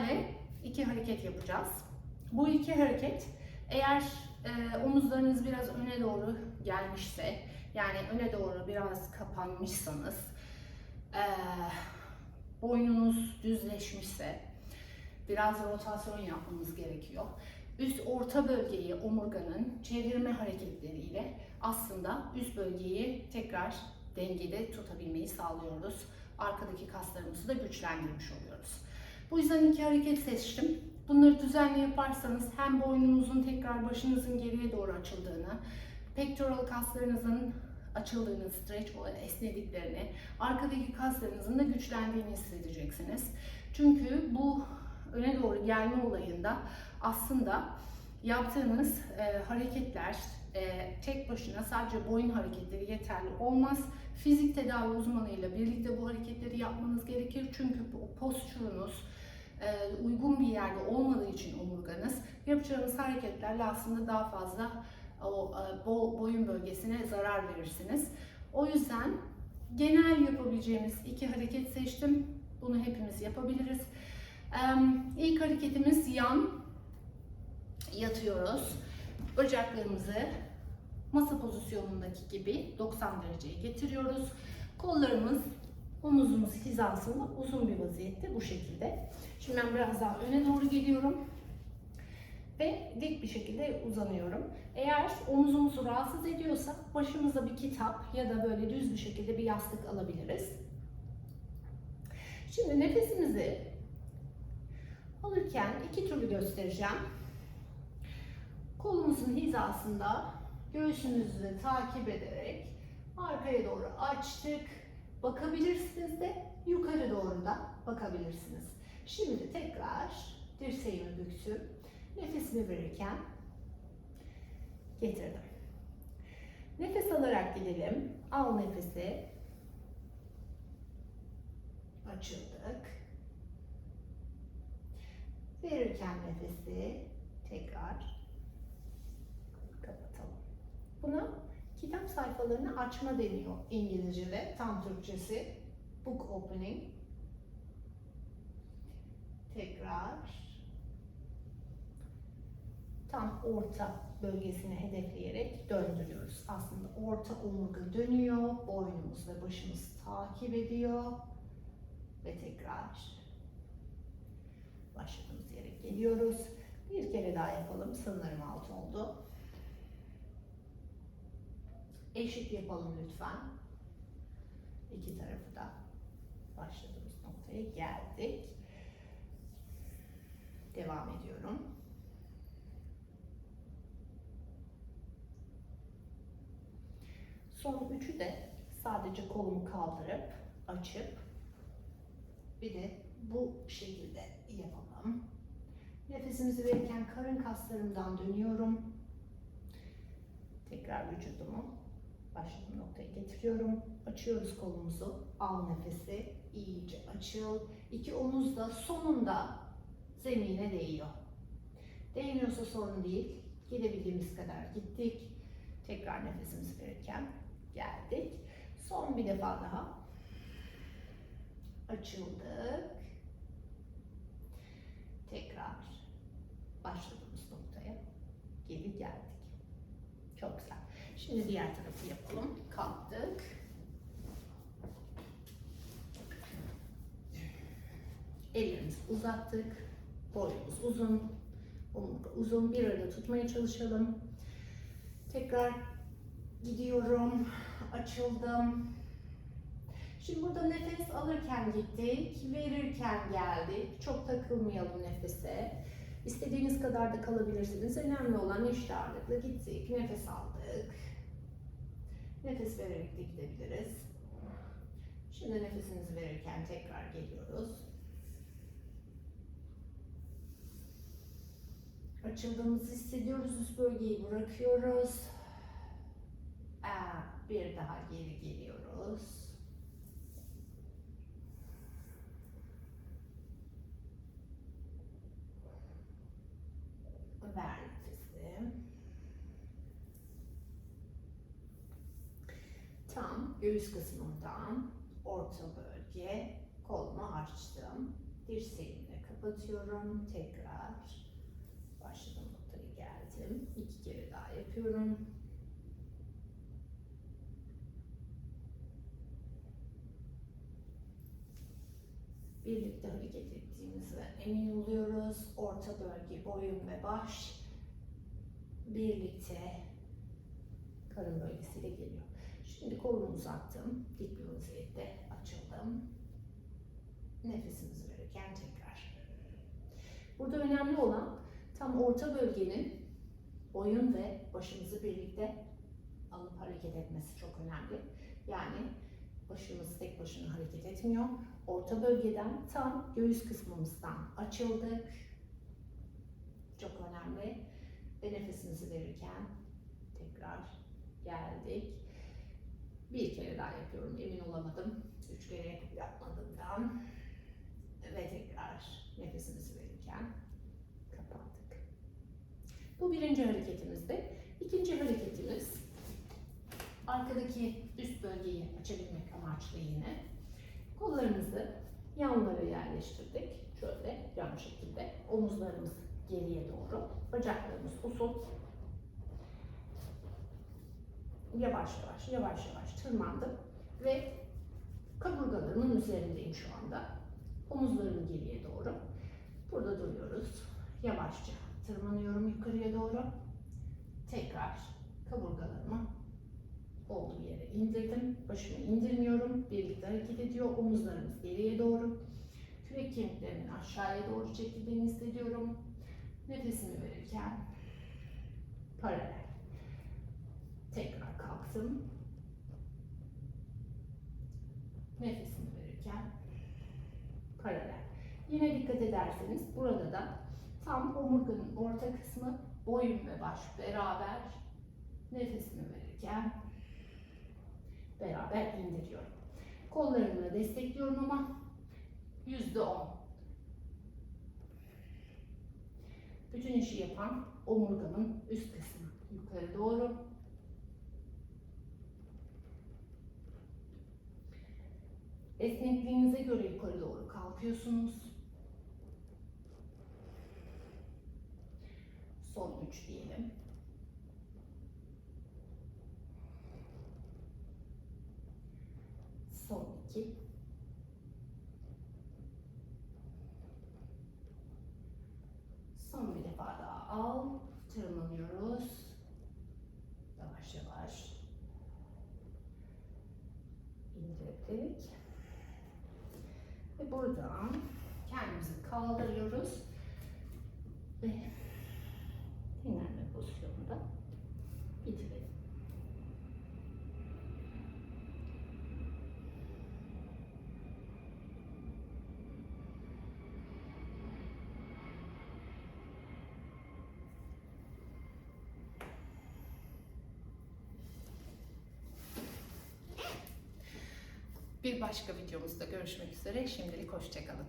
sizlerle iki hareket yapacağız. Bu iki hareket eğer e, omuzlarınız biraz öne doğru gelmişse, yani öne doğru biraz kapanmışsanız, e, boynunuz düzleşmişse, biraz rotasyon yapmanız gerekiyor. Üst orta bölgeyi omurganın çevirme hareketleriyle aslında üst bölgeyi tekrar dengede tutabilmeyi sağlıyoruz. Arkadaki kaslarımızı da güçlendirmiş oluyoruz. Bu yüzden iki hareket seçtim. Bunları düzenli yaparsanız hem boynunuzun tekrar başınızın geriye doğru açıldığını, pectoral kaslarınızın açıldığını, stretch esnediklerini, arkadaki kaslarınızın da güçlendiğini hissedeceksiniz. Çünkü bu öne doğru gelme olayında aslında yaptığınız e, hareketler e, tek başına sadece boyun hareketleri yeterli olmaz. Fizik tedavi uzmanıyla birlikte bu hareketleri yapmanız gerekir. Çünkü bu postürünüz uygun bir yerde olmadığı için omurganız yapacağınız hareketlerle aslında daha fazla o e, bo- boyun bölgesine zarar verirsiniz. O yüzden genel yapabileceğimiz iki hareket seçtim. Bunu hepimiz yapabiliriz. Em, İlk hareketimiz yan yatıyoruz. Bacaklarımızı masa pozisyonundaki gibi 90 dereceye getiriyoruz. Kollarımız omuzumuz hizasında uzun bir vaziyette bu şekilde. Şimdi ben biraz daha öne doğru geliyorum ve dik bir şekilde uzanıyorum. Eğer omuzumuzu rahatsız ediyorsa başımıza bir kitap ya da böyle düz bir şekilde bir yastık alabiliriz. Şimdi nefesimizi alırken iki türlü göstereceğim. Kolumuzun hizasında göğsümüzü takip ederek arkaya doğru açtık. Bakabilirsiniz de yukarı doğru da bakabilirsiniz. Şimdi tekrar dirseğimi büktüm. Nefesimi verirken getirdim. Nefes alarak gidelim. Al nefesi. Açıldık. Verirken nefesi tekrar kapatalım. Buna kitap sayfalarını açma deniyor İngilizce'de. Tam Türkçesi book opening. Tekrar tam orta bölgesini hedefleyerek döndürüyoruz. Aslında orta omurga dönüyor, boynumuz ve başımız takip ediyor ve tekrar başladığımız yere geliyoruz. Bir kere daha yapalım. Sınırım alt oldu. Eşit yapalım lütfen. İki tarafı da başladığımız noktaya geldik. Devam ediyorum. Son üçü de sadece kolumu kaldırıp açıp bir de bu şekilde yapalım. Nefesimizi verirken karın kaslarımdan dönüyorum. Tekrar vücudumu başladığım noktaya getiriyorum. Açıyoruz kolumuzu. Al nefesi. iyice açıl. İki omuz da sonunda zemine değiyor. Değmiyorsa sorun değil. Gidebildiğimiz kadar gittik. Tekrar nefesimizi verirken geldik. Son bir defa daha. Açıldık. Tekrar başladığımız noktaya geri geldik. Şimdi diğer tarafı yapalım. Kalktık. Ellerimizi uzattık. Boynumuz uzun. Omurga uzun. Bir arada tutmaya çalışalım. Tekrar gidiyorum. Açıldım. Şimdi burada nefes alırken gittik, verirken geldik. Çok takılmayalım nefese. İstediğiniz kadar da kalabilirsiniz. Önemli olan eşit ağırlıkla gittik, nefes aldık. Nefes vererek de gidebiliriz. Şimdi nefesimizi verirken tekrar geliyoruz. Açıldığımızı hissediyoruz. Üst bölgeyi bırakıyoruz. Bir daha geri geliyoruz. Ver nefesi. Tam göğüs kısmından orta bölge kolumu açtım. Dirseğimle kapatıyorum. Tekrar başladığım noktaya geldim. İki kere daha yapıyorum. Birlikte hareket ettiğimize emin oluyoruz. Orta bölge, boyun ve baş birlikte karın bölgesiyle geliyor. Şimdi kolumu uzattım. Dik bir vaziyette açıldım. Nefesimizi verirken tekrar. Burada önemli olan tam orta bölgenin boyun ve başımızı birlikte alıp hareket etmesi çok önemli. Yani başımız tek başına hareket etmiyor. Orta bölgeden tam göğüs kısmımızdan açıldık. Çok önemli. Ve nefesimizi verirken tekrar geldik. Bir kere daha yapıyorum. Emin olamadım. Üç kere yapmadığımdan. Ve tekrar nefesimizi verirken kapattık. Bu birinci hareketimizdi. İkinci hareketimiz arkadaki üst bölgeyi açabilmek amaçlı yine. Kollarımızı yanlara yerleştirdik. Şöyle yan şekilde. Omuzlarımız geriye doğru. Bacaklarımız uzun. Yavaş yavaş, yavaş yavaş tırmandım. Ve kaburgalarımın üzerindeyim şu anda. Omuzlarım geriye doğru. Burada duruyoruz. Yavaşça tırmanıyorum yukarıya doğru. Tekrar kaburgalarımı olduğu yere indirdim. Başımı indirmiyorum. Birlikte hareket ediyor. Omuzlarımız geriye doğru. Kürek kemiklerimin aşağıya doğru çekildiğini hissediyorum. Nefesimi verirken paralel. Tekrar kalktım. Nefesimi verirken paralel. Yine dikkat ederseniz burada da tam omurganın orta kısmı boyun ve baş beraber nefesimi verirken beraber indiriyorum. Kollarımla destekliyorum ama yüzde on. Bütün işi yapan omurgamın üst kısmı. Yukarı doğru. Esnekliğinize göre yukarı doğru kalkıyorsunuz. Son üç diyelim. Son iki. Son bir defa daha al. Tırmanıyoruz. Yavaş yavaş. İndirdik. Buradan kendimizi kaldırıyoruz. Ve dinlenme pozisyonunda bitirelim. Bir başka videomuzda görüşmek üzere. Şimdilik hoşçakalın.